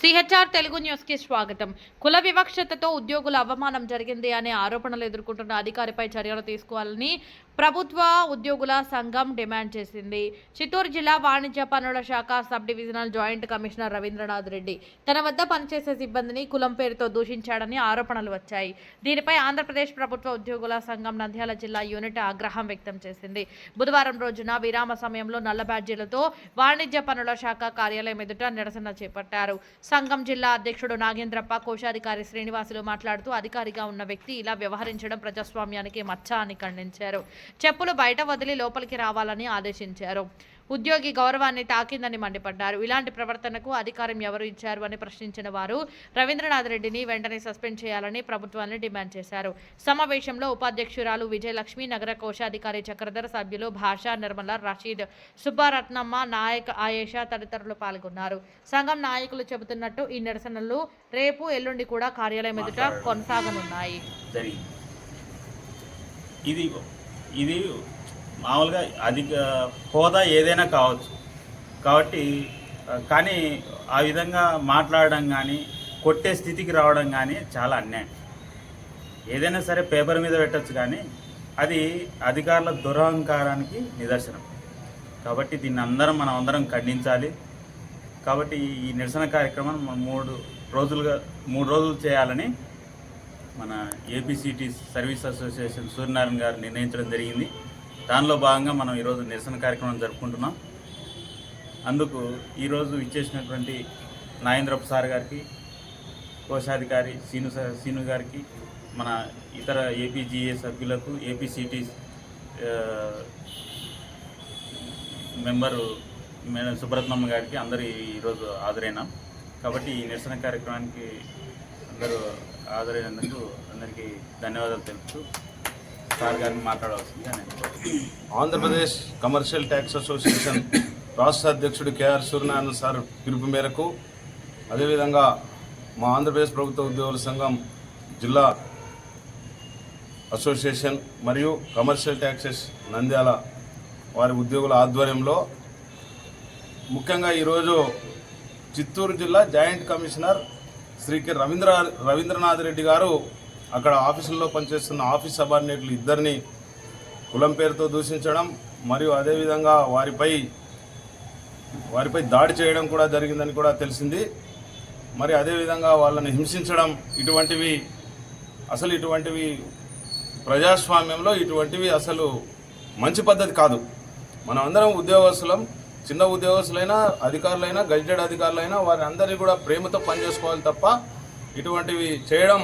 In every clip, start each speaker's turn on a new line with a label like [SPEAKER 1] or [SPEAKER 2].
[SPEAKER 1] CHR Telugu న్యూస్కి స్వాగతం. కుల వివక్షతతో ఉద్యోగుల అవమానం జరిగింది అనే ఆరోపణలు ఎదుర్కొంటున్న అధికారిపై చర్యలు తీసుకోవాలని ప్రభుత్వ ఉద్యోగుల సంఘం డిమాండ్ చేసింది. చిత్తూరు జిల్లా వాణిజ్య పనుల శాఖ sub divisional joint commissioner Ravindranath Reddy తన వద్ద పనిచేసే సిబ్బందిని కులం పేరుతో దూషించాడని ఆరోపణలు వచ్చాయి. దీనిపై ఆంధ్రప్రదేశ్ ప్రభుత్వ ఉద్యోగుల సంఘం నంద్యాల జిల్లా యూనిట్ ఆగ్రహం వ్యక్తం చేసింది. బుధవారం రోజున విరామ సమయంలో నల్ల బ్యాడ్జీలతో వాణిజ్య పనుల శాఖ కార్యాలయం ఎదుట నిరసన చేపట్టారు. సంఘం జిల్లా అధ్యక్షుడు నాగేంద్రప్ప కోశాధికారి శ్రీనివాసులు మాట్లాడుతూ అధికారిగా ఉన్న వ్యక్తి ఇలా వ్యవహరించడం ప్రజాస్వామ్యానికి మచ్చ అని ఖండించారు. చెప్పులు బయట వదిలి లోపలికి రావాలని ఆదేశించారు. ఉద్యోగి గౌరవాన్ని తాకిందని మండిపడ్డారు. ఇలాంటి ప్రవర్తనకు అధికారం ఎవరు ఇచ్చారు అని ప్రశ్నించిన వారు రవీంద్రనాథ్ రెడ్డిని వెంటనే సస్పెండ్ చేయాలని ప్రభుత్వాన్ని డిమాండ్ చేశారు. సమావేశంలో ఉపాధ్యక్షురాలు విజయలక్ష్మి నగర కోశాధికారి చక్రధర సభ్యులు భాష నిర్మల రషీద్ సుబ్బారత్నమ్మ నాయక్ ఆయేషా తదితరులు పాల్గొన్నారు. సంఘం నాయకులు చెబుతున్నట్టు ఈ నిరసనలు రేపు ఎల్లుండి కూడా కార్యాలయం ఎదుట కొనసాగనున్నాయి.
[SPEAKER 2] ఇది ఇది మామూలుగా అధిక హోదా ఏదైనా కావచ్చు. కాబట్టి కానీ ఆ విధంగా మాట్లాడడం కానీ కొట్టే స్థితికి రావడం కానీ చాలా అన్యాయం. ఏదైనా సరే పేపర్ మీద పెట్టచ్చు కానీ అది అధికారుల దురహంకారానికి నిదర్శనం. కాబట్టి దీన్ని అందరం మనం అందరం ఖండించాలి. కాబట్టి ఈ నిరసన కార్యక్రమం మూడు రోజులుగా మూడు రోజులు చేయాలని మన ఏపీసీటీ సర్వీస్ అసోసియేషన్ సూర్యనారాయణ గారు నిర్ణయించడం జరిగింది. దానిలో భాగంగా మనం ఈరోజు నిరసన కార్యక్రమం జరుపుకుంటున్నాం. అందుకు ఈరోజు ఇచ్చేసినటువంటి నాగేంద్రప్ప సార్ గారికి కోశాధికారి సీను సీను గారికి మన ఇతర ఏపీజీఏ సభ్యులకు ఏపీసీటీ మెంబరు మేడం సుబ్రత్నమ్మ గారికి అందరూ ఈరోజు హాజరైనాం. కాబట్టి ఈ నిరసన కార్యక్రమానికి అందరూ హాజరైనందుకు అందరికీ ధన్యవాదాలు తెలుపుతూ సార్ గారిని మాట్లాడవలసిందిగా
[SPEAKER 3] ఆంధ్రప్రదేశ్ కమర్షియల్ ట్యాక్స్ అసోసియేషన్ రాష్ట్ర అధ్యక్షుడు కేఆర్ సూర్యనారాయణ సార్ పిలుపు మేరకు అదేవిధంగా మా ఆంధ్రప్రదేశ్ ప్రభుత్వ ఉద్యోగుల సంఘం జిల్లా అసోసియేషన్ మరియు కమర్షియల్ ట్యాక్సెస్ నంద్యాల వారి ఉద్యోగుల ఆధ్వర్యంలో ముఖ్యంగా ఈరోజు చిత్తూరు జిల్లా joint commissioner Shri K Ravindra Ravindranath Reddy garu అక్కడ ఆఫీసుల్లో పనిచేస్తున్న ఆఫీస్ సబార్డినేట్లు ఇద్దరిని కులం పేరుతో దూషించడం మరియు అదేవిధంగా వారిపై వారిపై దాడి చేయడం కూడా జరిగిందని కూడా తెలిసింది. మరి అదేవిధంగా వాళ్ళని హింసించడం ఇటువంటివి అసలు ఇటువంటివి ప్రజాస్వామ్యంలో ఇటువంటివి అసలు మంచి పద్ధతి కాదు. మనం అందరం ఉద్యోగస్తులం చిన్న ఉద్యోగస్తులైనా అధికారులైనా గజెటెడ్ అధికారులైనా వారి అందరినీ కూడా ప్రేమతో పనిచేసుకోవాలి తప్ప ఇటువంటివి చేయడం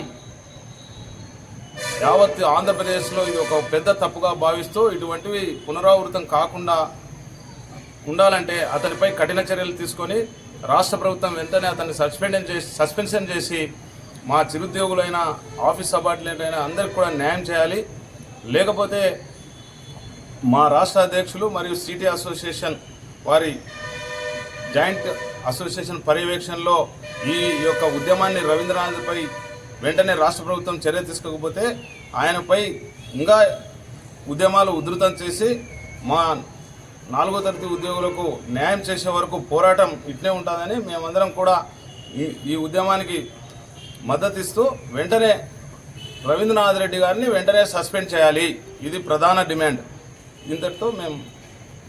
[SPEAKER 3] యావత్ ఆంధ్రప్రదేశ్లో ఇది ఒక పెద్ద తప్పుగా భావిస్తూ ఇటువంటివి పునరావృతం కాకుండా ఉండాలంటే అతనిపై కఠిన చర్యలు తీసుకొని రాష్ట్ర ప్రభుత్వం వెంటనే అతన్ని సస్పెండ్ చేసి సస్పెన్షన్ చేసి మా చిరుద్యోగులైన ఆఫీస్ సబార్డినేట్ అయినా అందరికి కూడా న్యాయం చేయాలి. లేకపోతే మా రాష్ట్ర అధ్యక్షులు మరియు సిటీ అసోసియేషన్ వారి జాయింట్ అసోసియేషన్ పర్యవేక్షణలో ఈ యొక్క ఉద్యమాన్ని రవీంద్రనాథ్పై వెంటనే రాష్ట్ర ప్రభుత్వం చర్య తీసుకోకపోతే ఆయనపై ఇంకా ఉద్యమాలు ఉధృతం చేసి మా నాలుగో తరగతి ఉద్యోగులకు న్యాయం చేసే వరకు పోరాటం ఇట్నే ఉంటుందని మేమందరం కూడా ఈ ఈ ఉద్యమానికి మద్దతు ఇస్తూ వెంటనే రవీంద్రనాథ్ రెడ్డి గారిని వెంటనే సస్పెండ్ చేయాలి. ఇది ప్రధాన డిమాండ్. ఇంతటితో మేము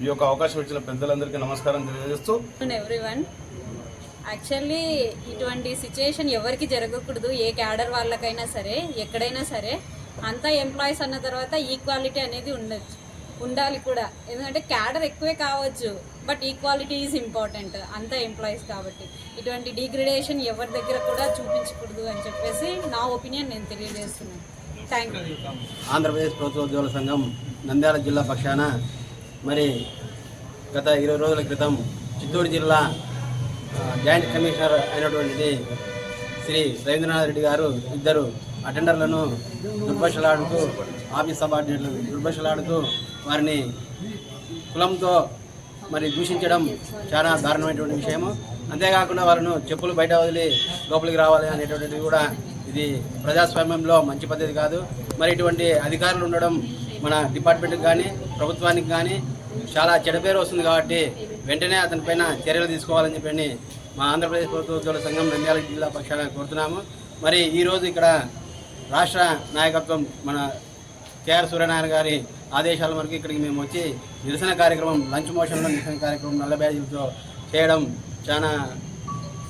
[SPEAKER 3] ఈ యొక్క అవకాశం ఇచ్చిన పెద్దలందరికీ నమస్కారం తెలియజేస్తూ
[SPEAKER 4] ఎవ్రీవన్ యాక్చువల్లీ ఇటువంటి సిచ్యుయేషన్ ఎవరికి జరగకూడదు ఏ క్యాడర్ వాళ్ళకైనా సరే ఎక్కడైనా సరే అంతా ఎంప్లాయీస్ అన్న తర్వాత ఈక్వాలిటీ అనేది ఉండొచ్చు ఉండాలి కూడా. ఎందుకంటే క్యాడర్ ఎక్కువే కావచ్చు బట్ ఈక్వాలిటీ ఈజ్ ఇంపార్టెంట్ అంతా ఎంప్లాయీస్ కాబట్టి. ఇటువంటి డిగ్రేడేషన్ ఎవరి దగ్గర కూడా చూపించకూడదు అని చెప్పేసి నా ఒపీనియన్ నేను తెలియజేస్తున్నాను. థ్యాంక్ యూ
[SPEAKER 5] ఆంధ్రప్రదేశ్ ప్రభుత్వ ఉద్యోగుల సంఘం నంద్యాల జిల్లా పక్షాన మరి గత ఇరవై రోజుల క్రితం చిత్తూరు జిల్లా జాయింట్ కమిషనర్ అయినటువంటిది శ్రీ రవీంద్రనాథ్ రెడ్డి గారు ఇద్దరు అటెండర్లను దుర్భషలాడుతూ ఆఫీస్ సబార్డినేట్లు దుర్భషలాడుతూ వారిని కులంతో మరి దూషించడం చాలా దారుణమైనటువంటి విషయము. అంతేకాకుండా వాళ్ళను చెప్పులు బయట వదిలి లోపలికి రావాలి అనేటువంటిది కూడా ఇది ప్రజాస్వామ్యంలో మంచి పద్ధతి కాదు. మరి ఇటువంటి అధికారులు ఉండడం మన డిపార్ట్మెంట్కి కానీ ప్రభుత్వానికి కానీ చాలా చెడ పేరు వస్తుంది కాబట్టి వెంటనే అతని పైన చర్యలు తీసుకోవాలని చెప్పి మా ఆంధ్రప్రదేశ్ ప్రభుత్వ ఉద్యోగుల సంఘం నంద్యాల జిల్లా పక్షాన కోరుతున్నాము. మరి ఈరోజు ఇక్కడ రాష్ట్ర నాయకత్వం మన కేఆర్ సూర్యనారాయణ గారి ఆదేశాల మేరకు ఇక్కడికి మేము వచ్చి నిరసన కార్యక్రమం లంచ్ మోషన్లో నిరసన కార్యక్రమం నల్ల బ్యాజీలతో చేయడం చాలా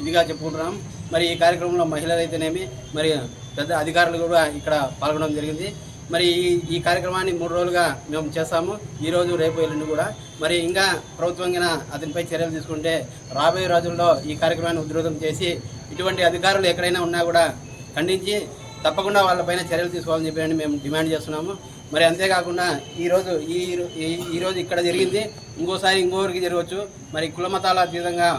[SPEAKER 5] ఇదిగా చెప్పుకుంటున్నాం. మరి ఈ కార్యక్రమంలో మహిళలు అయితేనేమి మరి పెద్ద అధికారులు కూడా ఇక్కడ పాల్గొనడం జరిగింది. మరి ఈ ఈ కార్యక్రమాన్ని మూడు రోజులుగా మేము చేస్తాము. ఈ రోజు రేపు ఎల్లుండి కూడా. మరి ఇంకా ప్రభుత్వంగా అతనిపై చర్యలు తీసుకుంటే రాబోయే రోజుల్లో ఈ కార్యక్రమాన్ని ఉధృతం చేసి ఇటువంటి అధికారులు ఎక్కడైనా ఉన్నా కూడా ఖండించి తప్పకుండా వాళ్ళపైన చర్యలు తీసుకోవాలని చెప్పి మేము డిమాండ్ చేస్తున్నాము. మరి అంతేకాకుండా ఈరోజు ఈ ఈరోజు ఇక్కడ జరిగింది. ఇంకోసారి ఇంకోరికి జరగవచ్చు. మరి కులమతాల అతీతంగా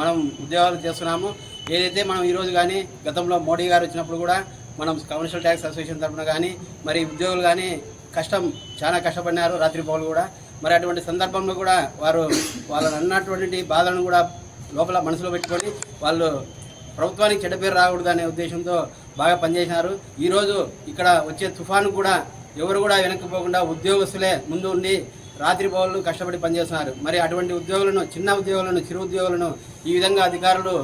[SPEAKER 5] మనం ఉద్యోగాలు చేస్తున్నాము. ఏదైతే మనం ఈరోజు కానీ గతంలో మోడీ గారు వచ్చినప్పుడు కూడా మనం కమర్షియల్ ట్యాక్స్ అసోసియేషన్ తరఫున కానీ మరి ఉద్యోగులు కానీ కష్టం చాలా కష్టపడినారు రాత్రి పౌలు కూడా. మరి అటువంటి సందర్భంలో కూడా వారు వాళ్ళని అన్నటువంటి బాధలను కూడా లోపల మనసులో పెట్టుకొని వాళ్ళు ప్రభుత్వానికి చెడ్డ పేరు రాకూడదు అనే ఉద్దేశంతో బాగా పనిచేసినారు. ఈరోజు ఇక్కడ వచ్చే తుఫాను కూడా ఎవరు కూడా వెనక్కిపోకుండా ఉద్యోగస్తులే ముందు ఉండి రాత్రి పౌరులు కష్టపడి పనిచేస్తున్నారు. మరి అటువంటి ఉద్యోగులను చిన్న ఉద్యోగులను చిరు ఉద్యోగులను ఈ విధంగా అధికారులు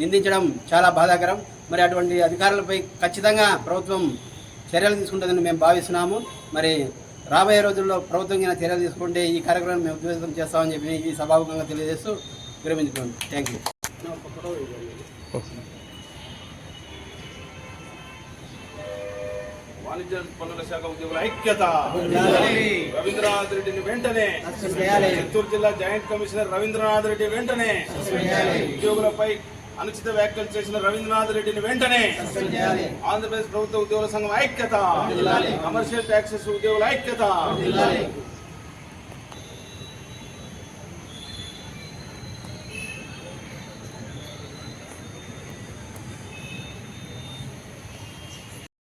[SPEAKER 5] నిందించడం చాలా బాధాకరం. మరి అటువంటి అధికారులపై ఖచ్చితంగా ప్రభుత్వం చర్యలు తీసుకుంటుందని మేము భావిస్తున్నాము. మరి రాబోయే రోజుల్లో ప్రభుత్వం కింద చర్యలు తీసుకుంటే ఈ కార్యక్రమం మేము ఉద్యోగం చేస్తామని చెప్పి ఈ సభాముఖంగా తెలియజేస్తూ విరమించుకోండి థ్యాంక్ యూ
[SPEAKER 3] వాణిజ్య పన్నుల శాఖ ఉద్యోగుల ఐక్యత. రవీంద్రనాథ్ రెడ్డిని వెంటనే. చిత్తూరు జిల్లా జాయింట్ కమిషనర్ రవీంద్రనాథ్ రెడ్డి వెంటనే. ఉద్యోగులపై అనుచిత వ్యాఖ్యలు చేసిన రవీంద్రనాథ్ రెడ్డిని వెంటనే ఆంధ్రప్రదేశ్ ప్రభుత్వ ఉద్యోగుల సంఘం ఐక్యత. కమర్షియల్ ట్యాక్సెస్ ఉద్యోగుల ఐక్యత.